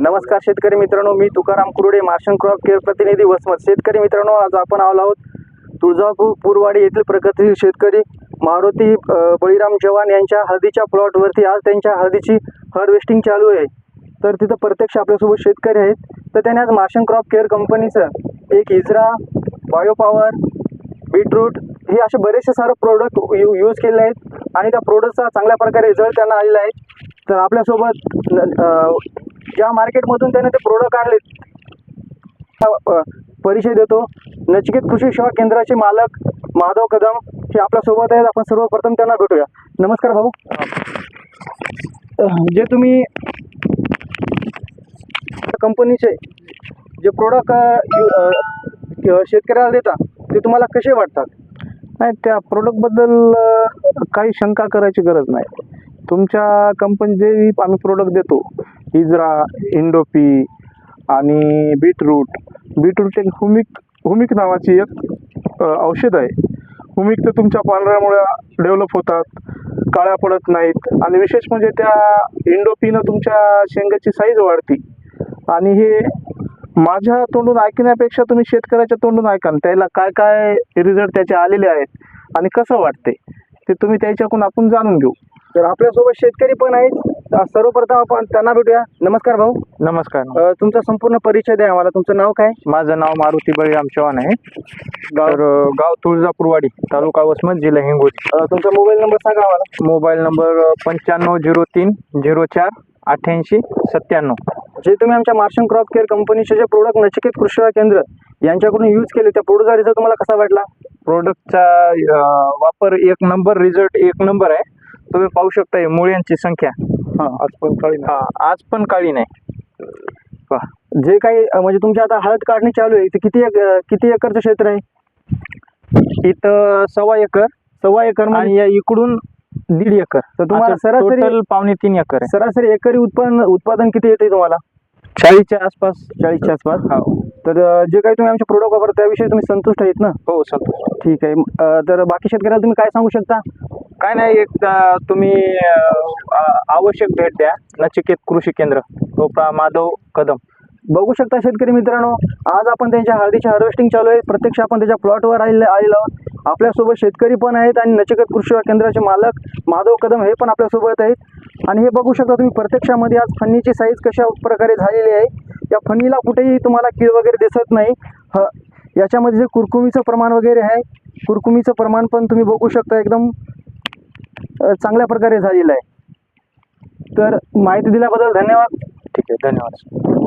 नमस्कार शेतकरी मित्रांनो मी तुकाराम कुरुडे मार्शन क्रॉप केअर प्रतिनिधी वसमत. शेतकरी मित्रांनो आज आपण आलो आहोत तुळजापूर पूरवाडी येथील प्रगतशील शेतकरी मारुती बळीराम चव्हाण यांच्या हळदीच्या प्लॉटवरती आज त्यांच्या हळदीची हार्वेस्टिंग चालू आहे. तर तिथं प्रत्यक्ष आपल्यासोबत शेतकरी आहेत. तर त्याने आज मार्शन क्रॉप केअर कंपनीचं एक इजरा बायोपॉवर बीटरूट हे असे बरेचसे सारे प्रोडक्ट यू यूज केले आहेत. आणि त्या प्रोडक्टचा चांगल्या प्रकारे रिझल्ट त्यांना आलेला आहे. तर आपल्यासोबत न- ज्या मार्केटमधून त्याने ते प्रोडक्ट आणले परिचय देतो. नचिकेत कृषी सेवा केंद्राचे मालक माधव कदम हे आपल्यासोबत आहेत. आपण सर्वप्रथम त्यांना भेटूया. नमस्कार भाऊ. जे तुम्ही कंपनीचे जे प्रोडक्ट शेतकऱ्याला देता ते तुम्हाला कसे वाटतात? नाही त्या प्रोडक्टबद्दल काही शंका करायची गरज नाही. तुमच्या कंपनी जे आम्ही प्रोडक्ट देतो इजरा इंडोपी आणि बीटरूट. बीटरूट एक हुमिक हुमिक नावाची एक औषध आहे. हुमिक तर तुमच्या पांढऱ्यामुळं डेव्हलप होतात काळ्या पडत नाहीत आणि विशेष म्हणजे त्या इंडोपीनं तुमच्या शेंगाची साईज वाढती. आणि हे माझ्या तोंडून ऐकण्यापेक्षा तुम्ही शेतकऱ्याच्या तोंडून ऐका त्याला काय काय रिझल्ट त्याचे आलेले आहेत आणि कसं वाटते ते तुम्ही त्याच्याकडून आपण जाणून घेऊ. तर आपल्यासोबत शेतकरी पण आहेत. अं, सर्वप्रथम आपण त्यांना भेटूया. नमस्कार भाऊ. नमस्कार. अं, तुमचा संपूर्ण परिचय द्या आम्हाला. तुमचं नाव काय? माझं नाव मारुती बळीराम चव्हाण आहे. तर अ, गाव तुळजापूरवाडी तालुका वसमत जिल्हा हिंगोली. अं, तुमचा मोबाईल नंबर सांगा आम्हाला. मोबाईल नंबर पंच्याण्णव झिरो तीन झिरो चार अठ्ठ्याऐंशी सत्त्याण्णव. जे तुम्ही आमच्या मार्शन क्रॉप केअर कंपनीचे जे प्रोडक्ट नचिकेत कृषी सेवा केंद्र यांच्याकडून यूज केले त्या प्रोडक्टचा रिझल्ट तुम्हाला कसा वाटला? प्रोडक्टचा वापर एक नंबर रिझल्ट एक नंबर आहे. तुम्ही पाहू शकता हे मुळ्यांची संख्या. आज पण काळी हा आज पण काळी नाही. जे काही अं, म्हणजे तुमची आता हळद काढणी चालू आहे ते किती एक अं, किती एकरचं क्षेत्र आहे? इथं सव्वा एकर. सव्वा एकर आणि म्हणजे या इकडून दीड एकर. तर तुम्हाला सरासरी- टोटल पावणे तीन एकर आहे. सरासरी एकरी उत्पन्न उत्पादन किती येते तुम्हाला? चाळीसच्या आसपास. चाळीसच्या आसपास? हो. तर अं, जे काही तुम्ही आमचे प्रोडक्ट वापरता त्याविषयी तुम्ही संतुष्ट आहेत ना? हो संतोष ठीक आहे. अं, तर बाकी शेतकऱ्याला तुम्ही काय सांगू शकता? काय नाही एक तुम्ही अं, आ- आवश्यक भेट द्या. नचिकेत कृषी केंद्र रोपा माधव कदम. बघू शकता शेतकरी मित्रांनो आज आपण त्यांच्या हळदीची हार्वेस्टिंग चालू आहे. प्रत्यक्ष आपण त्याच्या प्लॉटवर आलेले आलेलो आहोत. आपल्यासोबत शेतकरी पण आहेत आणि नचिकेत कृषी केंद्राचे मालक माधव कदम हे पण आपल्यासोबत आहेत. आणि हे बघू शकता तुम्ही प्रत्यक्षामध्ये आज फन्नीची साईज कशा प्रकारे झालेली आहे. या फन्नीला कुठेही तुम्हाला कीड वगैरे दिसत नाही. ह याच्यामध्ये जे कुरकुमीचं प्रमाण वगैरे आहे कुरकुमीचं प्रमाण पण तुम्ही बघू शकता. एकदम चांगल्या प्रकारे झालेलं आहे. तर माहिती दिल्याबद्दल धन्यवाद. ठीक आहे धन्यवाद.